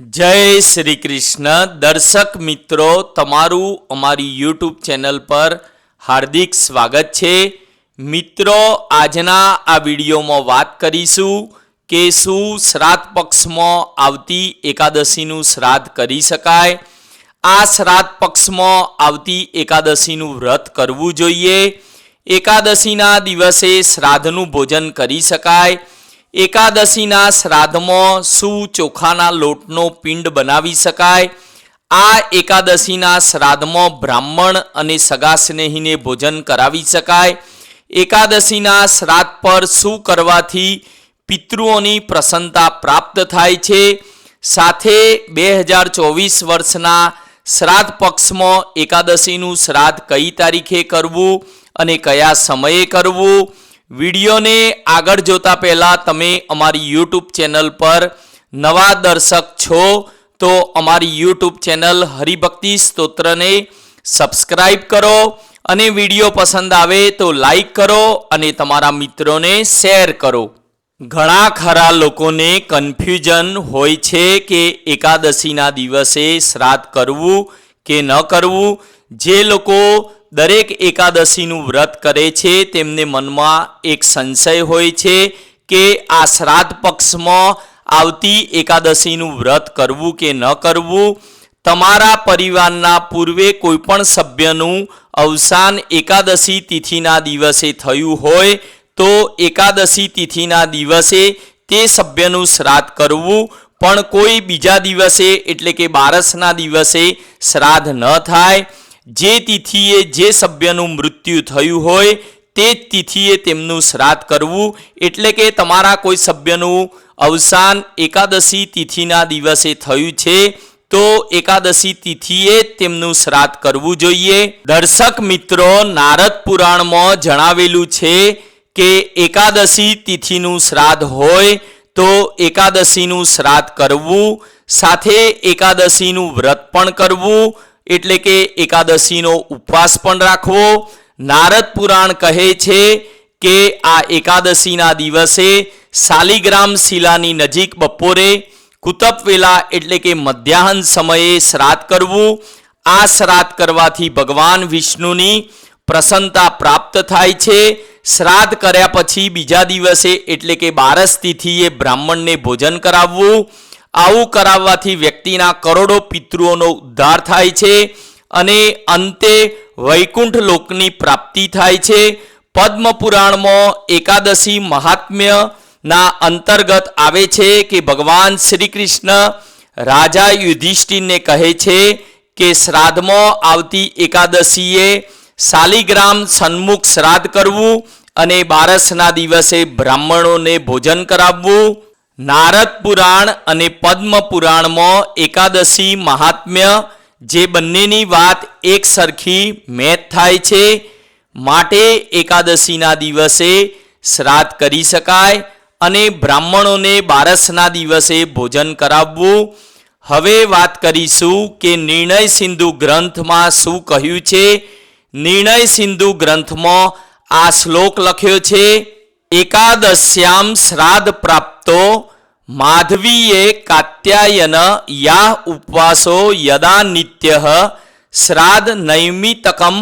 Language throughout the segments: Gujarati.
જય શ્રી કૃષ્ણ. દર્શક મિત્રો, તમારું અમારી યુટ્યુબ ચેનલ પર હાર્દિક સ્વાગત છે. મિત્રો, આજના આ વિડીયોમાં વાત કરીશું કે શું શ્રાદ્ધ પક્ષમાં આવતી એકાદશીનું શ્રાદ્ધ કરી શકાય. આ શ્રાદ્ધ પક્ષમાં આવતી એકાદશીનું વ્રત કરવું જોઈએ. એકાદશીના દિવસે શ્રાદ્ધનું ભોજન કરી શકાય. એકાદશીના શ્રાદ્ધમાં શું ચોખાના લોટનો પિંડ બનાવી શકાય. આ એકાદશીના શ્રાદ્ધમાં બ્રાહ્મણ અને સગા સ્નેહીને ભોજન કરાવી શકાય. એકાદશીના શ્રાદ્ધ પર શું કરવાથી પિતૃઓની પ્રસન્નતા પ્રાપ્ત થાય છે. સાથે બે હજાર ચોવીસ વર્ષના શ્રાદ્ધ પક્ષમાં એકાદશીનું શ્રાદ્ધ કઈ તારીખે કરવું અને કયા સમયે કરવું? વિડીયોને આગળ જોતા પહેલાં તમે અમારી યુટ્યુબ ચેનલ પર નવા દર્શક છો, તો અમારી યુટ્યુબ ચેનલ હરિભક્તિ સ્તોત્રને સબસ્ક્રાઈબ કરો અને વીડિયો પસંદ આવે તો લાઈક કરો અને તમારા મિત્રોને શેર કરો. ઘણા ખરા લોકોને કન્ફ્યુઝન હોય છે કે એકાદશીના દિવસે શ્રાદ્ધ કરવું કે ન કરવું. જે લોકો દરેક એકાદશીનું વ્રત કરે છે, તેમને મનમાં એક સંશય હોય છે કે આ શ્રાદ્ધ પક્ષમાં આવતી એકાદશીનું વ્રત કરવું કે ન કરવું, તમારા પરિવારના પૂર્વે કોઈપણ સભ્યનું અવસાન એકાદશી તિથિના દિવસે થયું હોય, તો એકાદશી તિથિના દિવસે તે સભ્યનું શ્રાદ્ધ કરવું, પણ કોઈ બીજા દિવસે, એટલે કે બારસના દિવસે શ્રાદ્ધ ન થાય. જે તિથિએ જે સભ્યનું મૃત્યુ થયું હોય, તે જ તિથિએ તેમનું શ્રાદ્ધ કરવું. એટલે કે તમારા કોઈ સભ્યનું અવસાન એકાદશી તિથિના દિવસે થયું છે, તો એકાદશી તિથિએ તેમનું શ્રાદ્ધ કરવું જોઈએ. દર્શક મિત્રો, નારદ પુરાણમાં જણાવેલું છે કે એકાદશી તિથિનું શ્રાદ્ધ હોય, તો એકાદશીનું શ્રાદ્ધ કરવું. સાથે એકાદશીનું વ્રત પણ કરવું. એટલે કે એકાદશીનો ઉપવાસ પણ રાખવો. નારદ પુરાણ કહે છે કે આ એકાદશીના દિવસે શાલિગ્રામ શિલાની નજીક બપોરે કુતપવેલા એટલે કે મધ્યાહન સમયે શ્રાદ્ધ કરવું. આ શ્રાદ્ધ કરવાથી ભગવાન વિષ્ણુની પ્રસન્નતા પ્રાપ્ત થાય છે. શ્રાદ્ધ કર્યા પછી બીજા દિવસે એટલે કે બારસ તિથિએ બ્રાહ્મણને ભોજન કરાવવું. આવું કરાવવાથી વ્યક્તિના કરોડો પિતૃઓનો ઉદ્ધાર થાય છે અને અંતે વૈકુંઠ લોકની પ્રાપ્તિ થાય છે. પદ્મ પુરાણમાં એકાદશી મહાત્મ્યના અંતર્ગત આવે છે કે ભગવાન શ્રી કૃષ્ણ રાજા યુધિષ્ઠિરને કહે છે કે શ્રાદ્ધમાં આવતી એકાદશીએ શાલિગ્રામ સન્મુખ શ્રાદ્ધ કરવું અને બારસના દિવસે બ્રાહ્મણોને ભોજન કરાવવું. નારદ પુરાણ અને પદ્મ પુરાણમાં એકાદશી મહાત્મ્ય જે બંનેની વાત એક સરખી મેચ થાય છે. માટે એકાદશીના દિવસે શ્રાદ્ધ કરી શકાય અને બ્રાહ્મણોને બારસના દિવસે ભોજન કરાવવું. હવે વાત કરીશું કે નિર્ણય સિંધુ ગ્રંથમાં શું કહ્યું છે? નિર્ણય સિંધુ ગ્રંથમાં આ શ્લોક લખ્યો છે એકાદશ્યામ શ્રાદ્ધ પ્રાપ્તો માધવીએ કાત્યાયન યા ઉપવાસો યદા નિત્ય શ્રાદ્ધ નૈમિતકમ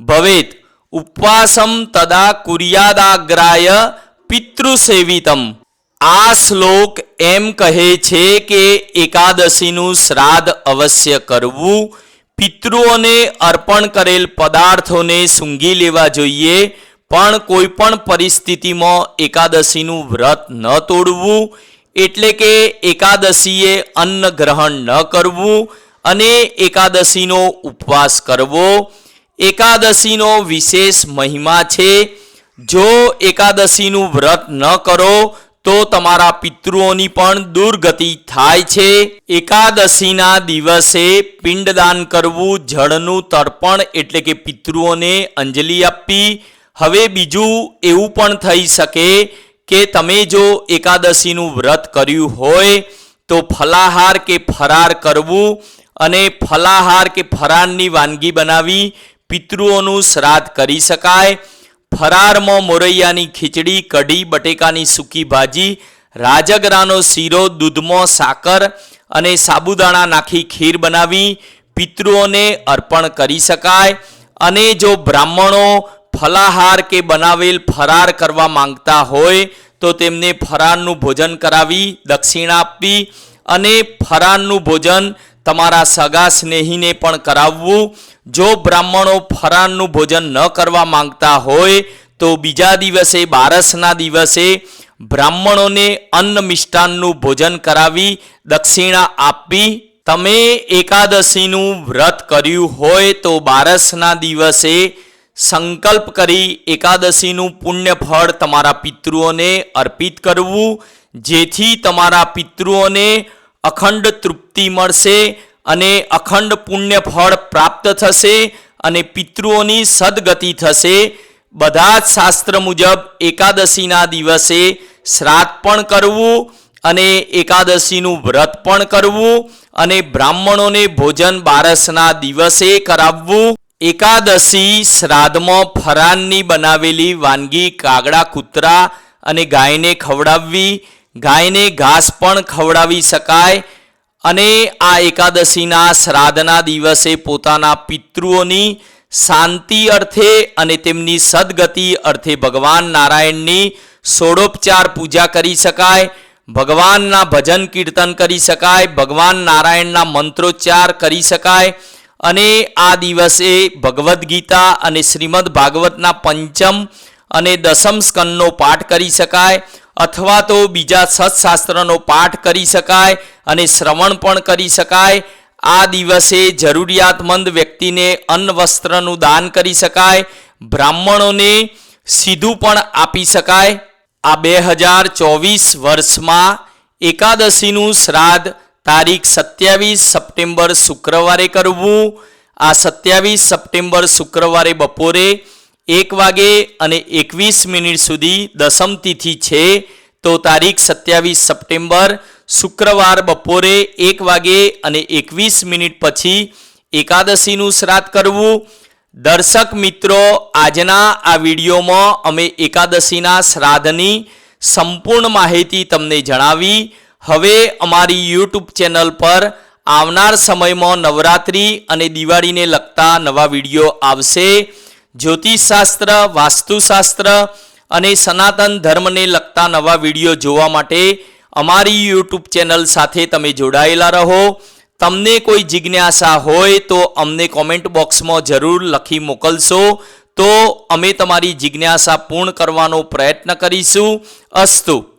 ભવેત ઉપવાસમ તદા કુર્યાદાગ્રાય પિતૃસેવિતમ આ શ્લોક એમ કહે છે કે એકાદશીનું શ્રાદ્ધ અવશ્ય કરવું પિતૃઓને અર્પણ કરેલ પદાર્થોને સૂંઘી લેવા જોઈએ પણ કોઈ પણ પરિસ્થિતિમાં એકાદશીનું વ્રત ન તોડવું, એટલે કે એકાદશીએ અન્ન ગ્રહણ ન કરવું અને એકાદશીનો ઉપવાસ કરવો. એકાદશીનો વિશેષ મહિમા છે, જો એકાદશીનું વ્રત ન કરો, તો તમારા પિતૃઓની પણ દુર્ગતિ થાય છે. એકાદશીના દિવસે પિંડદાન કરવું જળનું તર્પણ, એટલે કે પિતૃઓને અંજલિ આપવી હવે બીજું એવું પણ થઈ શકે કે તમે જો એકાદશીનું વ્રત કર્યું હોય, તો ફલાહાર કે ફરાર કરવું અને ફલાહાર કે ફરારની વાનગી બનાવી પિતૃઓનું શ્રાદ્ધ કરી શકાય. ફરારમાં મોરૈયાની ખીચડી, કઢી, બટેકાની સૂકી ભાજી, રાજગરાનો શીરો, દૂધમાં સાકર અને સાબુદાણા નાખી ખીર બનાવી પિતૃઓને અર્પણ કરી શકાય. અને જો બ્રાહ્મણો ફલાહાર કે બનાવેલ ફરાર કરવા માંગતા હોય તો તેમને ફરારનું ભોજન કરાવી, દક્ષિણા આપવી અને ફરારનું ભોજન તમારા સગા સ્નેહીને પણ કરાવવું. જો બ્રાહ્મણો ફરારનું ભોજન ન કરવા માંગતા હોય તો બીજા દિવસે, બારસના દિવસે બ્રાહ્મણોને અન્ન મિષ્ટાનનું ભોજન કરાવી, દક્ષિણા આપવી. તમે એકાદશીનું વ્રત કર્યું હોય તો બારસના દિવસે સંકલ્પ કરી એકાદશીનું પુણ્ય ફળ તમારા પિતૃઓને અર્પિત કરવું, જેથી તમારા પિતૃઓને અખંડ તૃપ્તિ મળશે અને અખંડ પુણ્ય ફળ પ્રાપ્ત થશે અને પિતૃઓની સદગતિ થશે. બધા જ શાસ્ત્ર મુજબ એકાદશીના દિવસે શ્રાદ્ધ પણ કરવું અને એકાદશીનું વ્રત પણ કરવું અને બ્રાહ્મણોને ભોજન બારસના દિવસે કરાવવું. એકાદશી શ્રાદ્ધમાં ફરાનની બનાવેલી વાનગી કાગડા, કૂતરા અને ગાયને ખવડાવવી, ગાયને ઘાસ પણ ખવડાવી શકાય અને આ એકાદશીના શ્રાદ્ધના દિવસે પોતાના પિતૃઓની શાંતિ અર્થે અને તેમની સદગતિ અર્થે ભગવાન નારાયણની સોડોપચાર પૂજા કરી શકાય, ભગવાનના ભજન કીર્તન કરી શકાય, ભગવાન નારાયણના મંત્રોચ્ચાર કરી શકાય અને આ દિવસે ભગવદ્ ગીતા અને શ્રીમદ ભાગવતના પંચમ અને દસમ સ્કંદનો પાઠ કરી શકાય, અથવા તો બીજા સત્શાસ્ત્રનો પાઠ કરી શકાય અને શ્રવણ પણ કરી શકાય. આ દિવસે જરૂરિયાતમંદ વ્યક્તિને અન્ન વસ્ત્રનું દાન કરી શકાય, બ્રાહ્મણોને સીધું પણ આપી શકાય. આ બે હજાર ચોવીસ વર્ષમાં એકાદશીનું શ્રાદ્ધ તારીખ સત્યાવીસ સપ્ટેમ્બર શુક્રવારે કરવું, આ સત્યાવીસ સપ્ટેમ્બર શુક્રવારે બપોરે એક વાગે અને એકવીસ મિનિટ સુધી દસમ તિથિ છે. તો તારીખ સત્યાવીસ સપ્ટેમ્બર શુક્રવાર બપોરે એક વાગે અને એકવીસ મિનિટ પછી એકાદશીનું શ્રાદ્ધ કરવું. દર્શક મિત્રો, આજના આ વિડીયોમાં અમે એકાદશીના શ્રાદ્ધની સંપૂર્ણ માહિતી તમને જણાવી. હવે અમારી યુટ્યુબ ચેનલ પર આવનાર સમયમાં નવરાત્રિ અને દિવાળીને લગતા નવા વીડિયો આવશે. જ્યોતિષશાસ્ત્ર, વાસ્તુશાસ્ત્ર અને સનાતન ધર્મને લગતા નવા વીડિયો જોવા માટે અમારી યુટ્યુબ ચેનલ સાથે તમે જોડાયેલા રહો. તમને કોઈ જિજ્ઞાસા હોય તો અમને કોમેન્ટ બોક્સમાં જરૂર લખી મોકલશો. તો અમે તમારી જિજ્ઞાસા પૂર્ણ કરવાનો પ્રયત્ન કરીશું. અસ્તુ.